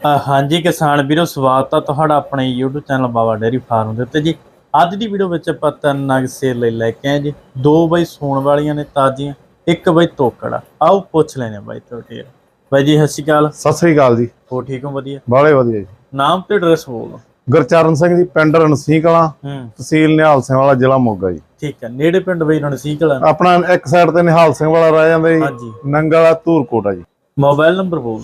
ਹਾਂਜੀ ਕਿਸਾਨ ਵੀਰੋ ਸਵਾਗਤ ਆ ਤੁਹਾਡਾ ਆਪਣੇ YouTube channel Baba dairy farm ਦੇ ਉੱਤੇ ਜੀ। ਅੱਜ ਦੀ ਵੀਡੀਓ ਵਿੱਚ ਆਪਾਂ ਤਿੰਨ ਨਗ ਸੇਲ ਲਈ ਲੈ ਕੇ ਆਏ ਜੀ। ਦੋ ਬਈ ਸੂਣ ਵਾਲੀਆਂ ਨੇ ਤਾਜ਼ੀਆਂ ਇੱਕ ਬਈ ਤੋਕੜਾ ਆਓ ਪੁੱਛ ਲੈਨੇ ਬਾਈ ਤੁਹਾਡੇ। ਬਾਈ ਜੀ ਸਤਿ ਸ਼੍ਰੀ ਅਕਾਲ। ਸਤਿ ਸ੍ਰੀ ਅਕਾਲ ਜੀ। ਹੋ ਠੀਕ ਹੋ? ਵਧੀਆ? ਬਾਲੇ ਵਧੀਆ ਜੀ। ਨਾਮ ਤੇ ਐਡਰੈਸ ਬੋਲੋ ਗੁਰਚਰਨ ਸਿੰਘ ਜੀ ਪਿੰਡ ਰਣਸੀ ਕਲਾਂ ਤਹਿਸੀਲ ਨਿਹਾਲ ਸਿੰਘ ਵਾਲਾ ਜ਼ਿਲ੍ਹਾ ਮੋਗਾ ਜੀ। ਠੀਕ ਹੈ ਨੇੜੇ ਪਿੰਡ ਬਈ ਰਣਸੀਕ ਵਾਲਾ ਆਪਣਾ ਇੱਕ ਸਾਈਡ ਤੇ ਨਿਹਾਲ ਸਿੰਘ ਵਾਲਾ ਰਹਿ ਜਾਂਦਾ ਜੀ। ਨੰਗਲਾ ਧੂਰਕੋਟ ਆ ਜੀ। ਮੋਬਾਈਲ ਨੰਬਰ ਬੋਲ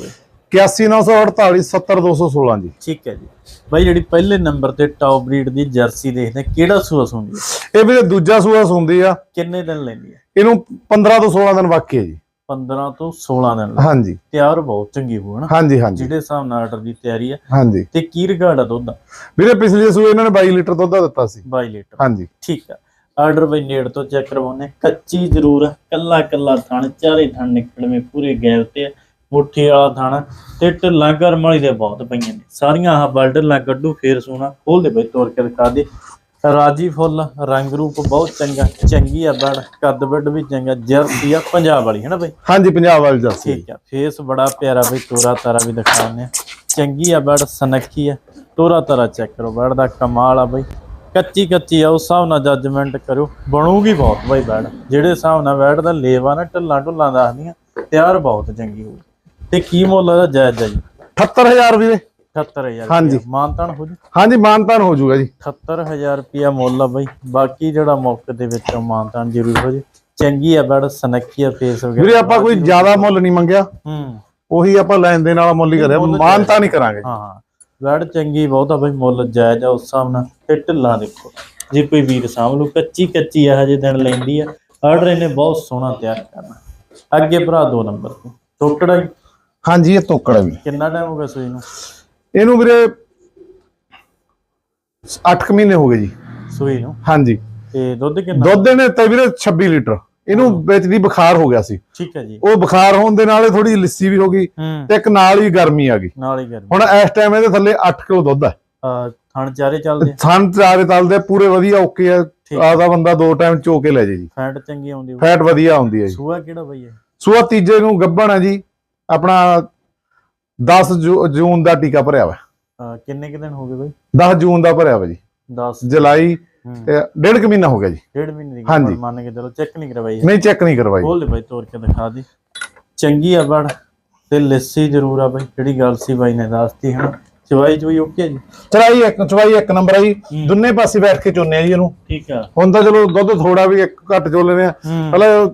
ਦਿਓ 81948 70216 ਜੀ। ਠੀਕ ਹੈ ਜੀ। ਬਾਈ ਜਿਹੜੀ ਪਹਿਲੇ ਨੰਬਰ ਤੇ ਟੌਪ ਬਰੀਡ ਦੀ ਜਰਸੀ ਦੇਖਦੇ ਹਾਂ, ਕਿਹੜਾ ਸੂਆ ਸੁਣਦੀ ਹੈ? ਇਹ ਵੀ ਦੂਜਾ ਸੂਆ ਸੁੰਦੀ ਆ। ਕਿੰਨੇ ਦਿਨ ਲੈਂਦੀ ਹੈ? ਇਹਨੂੰ 15 ਤੋਂ 16 ਦਿਨ ਬਾਕੀ ਹੈ ਜੀ। 15 ਤੋਂ 16 ਦਿਨ ਲੈਂਦੀ ਹਾਂਜੀ। ਹੈ। ਤਿਆਰ ਬਹੁਤ ਚੰਗੀ ਹੋ ਨਾ ਹਾਂਜੀ ਹਾਂਜੀ। ਜਿਹੜੇ ਹਿਸਾਬ ਨਾਲ ਆਰਡਰ ਦੀ ਤਿਆਰੀ ਹੈ। ਹਾਂਜੀ। ਤੇ ਕੀ ਰਿਕਾਰਡ ਆ ਦੁੱਧ ਦਾ? ਵੀਰੇ ਪਿਛਲੇ ਸੂਏ ਇਹਨਾਂ ਨੇ 22 ਲੀਟਰ ਦੁੱਧ ਦਿੱਤਾ ਸੀ। 22 ਲੀਟਰ। ਹਾਂਜੀ। ਠੀਕ ਆ। ਆਰਡਰ ਬਈ ਨੇੜ ਤੋਂ ਚੈੱਕ ਕਰਵਾਉਨੇ ਕੱਚੀ ਜ਼ਰੂਰ ਆ। ਕੱਲਾ ਕੱਲਾ ਥਣ ਚਾਰੇ ਥਣ ਨਿਕਲਵੇਂ ਪੂਰੇ ਗੈਲ ਤੇ। ਮੁੱਠੀ ਵਾਲਾ ਥਣ ਤੇ ਢਿੱਲਾਂ ਕਰਮ ਵਾਲੀ ਦੇ ਬਹੁਤ ਪਈਆਂ ਨੇ। ਸਾਰੀਆਂ ਆਹ ਬਲਡਲਾਂ ਕੱਢੂ ਫੇਰ ਸੋਣਾ ਖੋਲ ਦੇ ਬਈ ਤੋੜ ਕੇ ਦਿਖਾ ਦੇ। ਰਾਜੀ ਫੁੱਲ ਰੰਗ ਰੂਪ ਬਹੁਤ ਚੰਗਾ ਚੰਗੀ ਆ ਬੜ ਕੱਦ ਵੱਡ ਵੀ ਚੰਗਾ ਜਰਸੀ ਆ ਪੰਜਾਬ ਵਾਲੀ ਹੈ ਨਾ ਬਈ? ਹਾਂਜੀ ਪੰਜਾਬ ਵਾਲੀ ਜਰਸੀ ਠੀਕ ਆ ਫੇਸ ਬੜਾ ਪਿਆਰਾ ਬਈ ਤੋਰਾ ਤਾਰਾ ਵੀ ਦਿਖਾਉਂਦੇ ਆ। ਚੰਗੀ ਆ ਬੜ ਸਨੱਖੀ ਆ। ਤੋਰਾ ਤਾਰਾ ਚੈੱਕ ਕਰੋ ਬੜ ਦਾ ਕਮਾਲ ਆ ਬਈ। ਕੱਚੀ ਕੱਚੀ ਆ ਉਸ ਹਿਸਾਬ ਨਾਲ ਜੱਜਮੈਂਟ ਕਰੋ ਬਣੂਗੀ ਬਹੁਤ ਬਈ ਬੜ ਜਿਹੜੇ ਹਿਸਾਬ ਨਾਲ ਬੈੜ ਦਾ ਲੇਵਾ ਨਾ ਢੱਲਾਂ ਢੁੱਲਾਂ ਦੱਸਦੀਆਂ ਤਿਆਰ ਬਹੁਤ ਚੰਗੀ ਹੋਊ ਤੇ ਕੀ ਮੁੱਲ ਇਹਦਾ ਜਾਇਜ਼ ਆ ਜੀ? 78000 ਵੀਰੇ 78000 ਹਾਂਜੀ। ਮਾਨਤਾਨ ਹੋ ਜੀ? ਹਾਂਜੀ ਮਾਨਤਾਨ ਹੋ ਜਾਊਗਾ ਜੀ। 78000 ਰੁਪਿਆ ਮੁੱਲ ਆ ਬਈ। ਬਾਕੀ ਜਿਹੜਾ ਮੌਕੇ ਦੇ ਵਿੱਚ ਮਾਨਤਾਨ ਜ਼ਰੂਰ ਹੋ ਜੇ। ਚੰਗੀ ਆ ਬੜ ਸਨੱਖੀ ਆ ਫੇਸ ਵਗੈਰਾ ਵੀਰੇ ਆਪਾਂ ਕੋਈ ਜ਼ਿਆਦਾ ਮੁੱਲ ਨਹੀਂ ਮੰਗਿਆ। ਹੂੰ। ਉਹੀ ਆਪਾਂ ਲੈਣ ਦੇਣ ਵਾਲਾ ਮੁੱਲ ਹੀ ਕਰਿਆ। ਮਾਨਤਾ ਨਹੀਂ ਕਰਾਂਗੇ। ਹਾਂ ਵੈੜ ਚੰਗੀ ਬਹੁਤ ਆ ਬਈ। ਮੁੱਲ ਜਾਇਜ਼ ਆ ਉਸ ਹਿਸਾਬ ਨਾਲ। ਤੇ ਢਿੱਲਾਂ ਦੇਖੋ। ਜੇ ਕੋਈ ਵੀਰ ਸਾਂਭ ਲੂ ਕੱਚੀ ਕੱਚੀ ਆ ਹਜੇ ਦਿਨ ਲੈਂਦੀ ਆ। ਆਰਡਰ ਇਹਨੇ ਬਹੁਤ ਸੋਹਣਾ ਤਿਆਰ ਕਰਨਾ। ਅੱਗੇ ਭਰਾ ਦੋ ਨੰਬਰ ਤੇ। ਟੋਕੜਾ ਹਾਂਜੀ ਇਹ ਤੋਕੜ ਵੀ। ਕਿੰਨਾ ਟਾਈਮ ਹੋ ਗਿਆ ਸੂਈ ਨੂੰ? ਇਹਨੂੰ ਵੀਰੇ 8 ਮਹੀਨੇ ਹੋ ਗਏ ਜੀ। ਸੂਈ ਨੂੰ? ਹਾਂਜੀ। ਤੇ ਦੁੱਧ ਕਿੰਨਾ? ਦੁੱਧ ਇਹਨੇ ਦਿੱਤਾ ਵੀਰੇ 26 ਲੀਟਰ। ਇਹਨੂੰ ਵਿੱਚ ਦੀ ਬੁਖਾਰ ਹੋ ਗਿਆ ਸੀ। ਠੀਕ ਹੈ ਜੀ। ਉਹ ਬੁਖਾਰ ਹੋਣ ਦੇ ਨਾਲ ਥੋੜੀ ਲਿੱਸੀ ਵੀ ਹੋ ਗਈ ਤੇ ਇੱਕ ਨਾਲ ਹੀ ਗਰਮੀ ਆ ਗਈ। ਨਾਲ ਹੀ ਗਰਮ। ਹੁਣ ਇਸ ਟਾਈਮ ਇਹਦੇ ਥੱਲੇ 8 ਕਿਲੋ ਦੁੱਧ ਹੈ ਥਣ ਚਾਰੇ ਚੱਲਦੇ ਥਣ ਚਾਰੇ ਤਲਦੇ ਪੂਰੇ ਵਧੀਆ ਓਕੇ ਆ। ਆਦਾ ਬੰਦਾ ਦੋ ਟਾਈਮ ਚੋ ਕੇ ਲੈ ਜੇ ਜੀ। ਫੈਟ ਚੰਗੀ ਆਉਂਦੀ। ਫੈਟ ਵਧੀਆ ਆਉਂਦੀ ਹੈ ਜੀ। ਸੂਆ ਕਿਹੜਾ ਬਈ ਹੈ ਸੂਆ ਤੀਜੇ ਨੂੰ ਗੱਭਣ ਹੈ ਜੀ। ਆਪਣਾ 10 ਜੂ- ਜੂਨ ਦਾ ਟੀਕਾ ਭਰਿਆ ਵਾ। ਕਿੰਨੇ ਕੁ ਦਿਨ ਹੋ ਗਏ ਬਈ? 10 ਜੂਨ ਦਾ ਭਰਿਆ ਵਾ ਜੀ। 10 ਜੁਲਾਈ ਡੇਢ ਕੁ ਮਹੀਨਾ ਹੋ ਗਿਆ ਜੀ। ਡੇਢ ਮਹੀਨੇ ਦੀ ਹਾਂਜੀ। ਮੰਨ ਕੇ ਚਲੋ ਚੈੱਕ ਨਹੀਂ ਕਰਵਾਈ ਨਹੀਂ ਚੈੱਕ ਨਹੀਂ ਕਰਵਾਈ। ਖੋਲ ਦੇ ਬਾਈ ਤੋੜ ਕੇ ਦਿਖਾ ਦੇ। ਚੰਗੀ ਆ ਬੜ ਤੇ ਲੱਸੀ ਜ਼ਰੂਰ ਆ ਬਾਈ ਜਿਹੜੀ ਗੱਲ ਸੀ ਬਾਈ ਨੇ ਦੱਸਤੀ ਹਨ ਚਵਾਈ ਚਵਾਈ ਓਕੇ ਜੀ? ਚੜਾਈ ਇੱਕ ਚਵਾਈ ਇੱਕ ਨੰਬਰ ਆ ਜੀ। ਦੋਨੇ ਪਾਸੇ ਬੈਠ ਕੇ ਚੁੰਨੇ ਆ ਜੀ ਇਹਨੂੰ। ਠੀਕ ਆ। ਹੁਣ ਤਾਂ ਚਲੋ ਦੁੱਧ ਥੋੜਾ ਵੀ ਇੱਕ ਘੱਟ ਚੋ ਲੈਨੇ ਆ। ਪਹਿਲਾਂ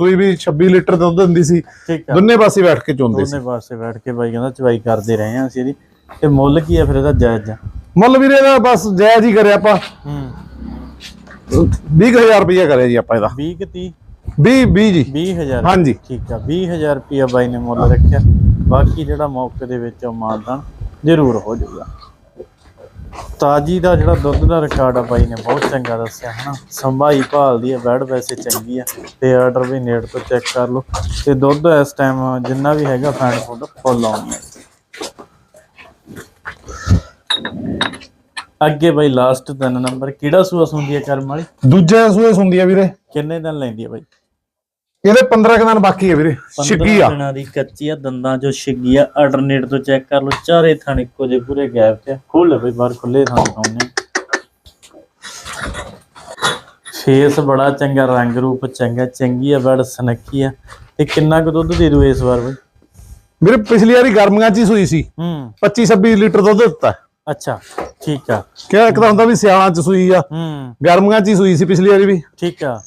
ਸੂਈ ਵੀ 26 ਲੀਟਰ ਦੁੱਧ ਦਿੰਦੀ ਸੀ ਠੀਕ ਆ। ਦੋਨੇ ਪਾਸੇ ਬੈਠ ਕੇ ਚੁੰਦੇ ਸੀ। ਦੋਨੇ ਪਾਸੇ ਬੈਠ ਕੇ ਬਾਈ ਕਹਿੰਦਾ ਚਵਾਈ ਕਰਦੇ ਰਹੇ ਆ ਅਸੀਂ ਇਹਦੀ। ਤੇ ਮੁੱਲ ਕੀ ਆ ਫਿਰ ਇਹਦਾ ਜਾਇਜ਼? ਮੁੱਲ ਵੀਰੇ ਦਾ ਬਸ ਜਾਇਜ਼ ਹੀ ਕਰਿਆ ਆਪਾਂ। ਹੂੰ। 20000 ਰੁਪਇਆ ਕਰਿਆ ਜੀ ਆਪਾਂ ਇਹਦਾ। 20 ਕਿ 30 20 20 ਜੀ। 20000 ਹਾਂਜੀ। ਠੀਕ ਆ 20000 ਰੁਪਿਆ ਬਾਈ ਨੇ ਮੁੱਲ ਰੱਖਿਆ। ਬਾਕੀ ਜਿਹੜਾ ਮੌਕੇ ਦੇ ਵਿੱਚ ਉਹ ਮਾਨਦਾਨ ਜ਼ਰੂਰ ਹੋ ਜਾਊਗਾ। ਤਾਜੀ ਦਾ ਜਿਹੜਾ ਦੁੱਧ ਦਾ ਰਿਕਾਰਡ ਆ ਬਾਈ ਨੇ ਬਹੁਤ ਚੰਗਾ ਦੱਸਿਆ ਹਨਾ? ਸੰਭਾਈ ਭਾਲਦੀ ਆ ਬੈਡ ਵੈਸੇ ਚੰਗੀ ਆ ਤੇ ਆਰਡਰ ਵੀ ਨੇੜ ਤੋਂ ਚੈੱਕ ਕਰ ਲਓ। ਤੇ ਦੁੱਧ ਇਸ ਟਾਈਮ ਜਿੰਨਾ ਵੀ ਹੈਗਾ ਫੈਨ ਫੁੱਡ ਫੁੱਲ ਆਉਣੀ ਹੈ ਅੱਗੇ ਬਾਈ ਲਾਸਟ ਤਿੰਨ ਨੰਬਰ ਕਿਹੜਾ ਸੂਆ ਸੁੰਦੀ ਹੈ ਕਰਮ ਵਾਲੀ? ਦੂਜੇ ਸੂਏ ਸੁੰਦੀ ਆ ਵੀਰੇ। ਕਿੰਨੇ ਦਿਨ ਲੈਂਦੀ ਹੈ ਬਾਈ? ਇਹਦੇ 15 ਕੁ ਦਿਨ ਬਾਕੀ ਆ ਵੀਰੇ ਛਿੱਗੀ ਆ। ਦਿਨਾਂ ਦੀ ਕੱਚੀ ਆ ਦੰਦਾਂ ਚੋਂ ਛਿੱਗੀ ਆ ਅਲਟਰਨੇਟ ਤੋਂ ਚੈੱਕ ਕਰ ਲਓ ਚਾਰੇ ਥਣ ਇੱਕੋ ਜਿਹੇ ਪੂਰੇ ਗੈਪ ਤੇ। ਖੋਲ ਬਈ ਬਾਹਰ ਖੁੱਲੇ ਥਣ ਦਿਖਾਉਂਦੇ ਫੇਸ ਬੜਾ ਚੰਗਾ ਰੰਗ ਰੂਪ ਚੰਗਾ ਚੰਗੀ ਆ ਬੜ ਸਨੱਖੀ ਆ। ਤੇ ਕਿੰਨਾ ਕੁ ਦੁੱਧ ਦੇ ਦੂ ਇਸ ਵਾਰ ਬਈ? ਵੀਰੇ ਪਿਛਲੀ ਵਾਰੀ ਗਰਮੀਆਂ 'ਚ ਹੀ ਸੂਈ ਸੀ। ਹੂੰ। 25 26 ਲੀਟਰ ਦੁੱਧ ਦਿੱਤਾ। ਅੱਛਾ ਠੀਕ ਆ। ਕਿਹਾ ਇੱਕ ਤਾਂ ਹੁੰਦਾ ਵੀ ਸਿਆਲਾਂ 'ਚ ਸੂਈ ਆ। ਹੂੰ। ਗਰਮੀਆਂ 'ਚ ਹੀ ਸੂਈ ਸੀ ਪਿਛਲੀ ਵਾਰੀ ਵੀ। ਠੀਕ ਆ।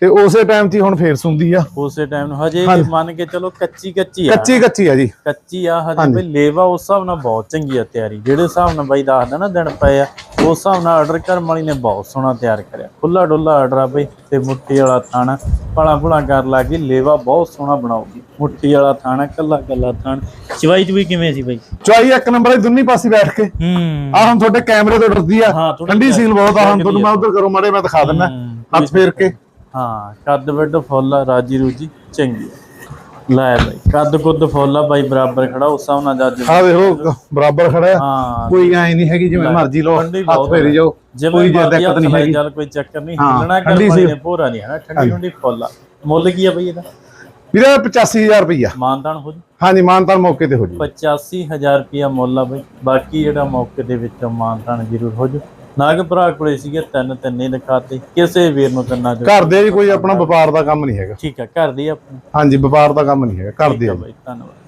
ਤੇ ਉਸੇ ਟਾਈਮ 'ਚ ਹੀ ਹੁਣ ਫੇਰ ਸੁੰਦੀ ਆ। ਉਸੇ ਟਾਈਮ ਨੂੰ। ਹਜੇ। ਮੰਨ ਕੇ ਚਲੋ ਕੱਚੀ ਕੱਚੀ ਆ। ਕੱਚੀ ਕੱਚੀ ਆ ਜੀ। ਕੱਚੀ ਆ ਹਜੇ। ਬਈ ਲੇਵਾ ਉਸ ਹਿਸਾਬ ਨਾਲ ਬਹੁਤ ਚੰਗੀ ਆ ਤਿਆਰੀ। ਜਿਹੜੇ ਹਿਸਾਬ ਨਾਲ ਬਾਈ ਦੱਸਦਾ ਨਾ ਦਿਨ ਪਏ ਆ ਉਸ ਹਿਸਾਬ ਨਾਲ ਆਰਡਰ ਕਰਨ ਵਾਲੀ ਨੇ ਬਹੁਤ ਸੋਹਣਾ ਤਿਆਰ ਕਰਿਆ। ਖੁੱਲਾ ਡੁੱਲਾ ਆਰਡਰ ਆ ਬਈ ਤੇ ਮੁੱਠੀ ਵਾਲਾ ਥਾਣਾ। ਪਲਾ ਭੁਲਾ ਕਰ ਲੱਗੀ ਲੇਵਾ ਬਹੁਤ ਸੋਹਣਾ ਬਣਾਉਗੀ। ਮੁੱਠੀ ਵਾਲਾ ਥਾਣਾ ਕੱਲਾ ਕੱਲਾ ਥਾਣ। ਚਵਾਈ ਚ ਵੀ ਕਿਵੇਂ ਸੀ ਬਈ? ਚੁਆਈ ਇੱਕ ਨੰਬਰ ਦੀ ਦੁੰਨੀ ਪਾਸੇ ਬੈਠ ਕੇ। ਹੂੰ। ਆ ਹੁਣ ਤੁਹਾਡੇ ਕੈਮਰੇ ਤੋਂ ਡਰਦੀ ਆ। ਠੰਡੀ ਸੀਲ ਬਹੁਤ ਆ। ਹੁਣ ਤੁਹਾਨੂੰ ਮੈਂ ਉਧਰ ਕਰੋ ਮਾੜੇ ਮੈਂ ਦਿਖਾ ਦਿੰਦਾ। ਹੱਥ ਫੇਰ ਕੇ। ਹਾਂ ਕੱਦ ਵੱਡ ਫੁੱਲ ਆ, ਰਾਜੀ ਰੂਜੀ ਚੰਗੀ। ਆ। ਲੈ ਬਈ ਕੱਦ ਕੁੱਦ ਫੁੱਲ ਆ ਬਾਈ ਬਰਾਬਰ ਖੜਾ ਉਸ ਹਿਸਾਬ ਨਾਲ ਜੱਜ ਆ ਦੇਖੋ ਬਰਾਬਰ ਖੜਾ ਆ। ਹਾਂ। ਕੋਈ ਐ ਨਹੀਂ ਹੈਗੀ ਜਿਵੇਂ ਮਰਜ਼ੀ ਲਓ ਠੰਡੀ ਹੱਥ ਬਹੁਤ ਫੇਰੀ ਜਾਓ। ਜਿਵੇਂ ਕੋਈ ਮਰਜ਼ੀ ਦਿੱਕਤ ਨਹੀਂ ਹੱਥ ਲਾਈ ਹੈਗੀ। ਚੱਲ ਕੋਈ ਚੱਕਰ ਨਹੀਂ। ਹਾਂ, ਹਿੱਲਣਾ ਠੰਡੀ ਕਰ ਸੀ। ਨੇ ਪੂਰਾ ਨਹੀਂ ਹੈ ਠੰਡੀ ਠੰਡੀ ਫੁੱਲ ਆ। ਮੁੱਲ ਕੀ ਆ ਬਈ ਇਹਦਾ? ਵੀਰੇ 85000 ਰੁਪਈਆ। ਮਾਨਦਾਨ ਹੋ ਜੂ? ਹਾਂਜੀ ਮਾਨਤਾਨ ਮੌਕੇ ਤੇ ਹੋ ਜੀ। 85000 ਰੁਪਿਆ ਮੁੱਲ ਆ ਬਈ। ਬਾਕੀ ਜਿਹੜਾ ਮੌਕੇ ਦੇ ਵਿੱਚ ਮਾਨਦਾਨ ਜ਼ਰੂਰ ਹੋ ਜੂ। ਨਾਗ ਭਰਾ ਕੋਲੇ ਸੀਗੇ ਤਿੰਨ ਤਿੰਨੇ ਦਿਖਾਤੇ ਕਿਸੇ ਵੀਰ ਨੂੰ ਤਿੰਨਾਂ ਚੋਂ ਘਰ ਦੇ ਵੀ ਕੋਈ ਆਪਣਾ ਵਪਾਰ ਦਾ ਕੰਮ ਨਹੀਂ ਹੈਗਾ। ਠੀਕ ਹੈ ਘਰ ਦੀ ਆਪਣੀ। ਹਾਂਜੀ ਵਪਾਰ ਦਾ ਕੰਮ ਨਹੀਂ ਹੈਗਾ ਘਰ ਦੇ ਆ। ਬਈ ਧੰਨਵਾਦ।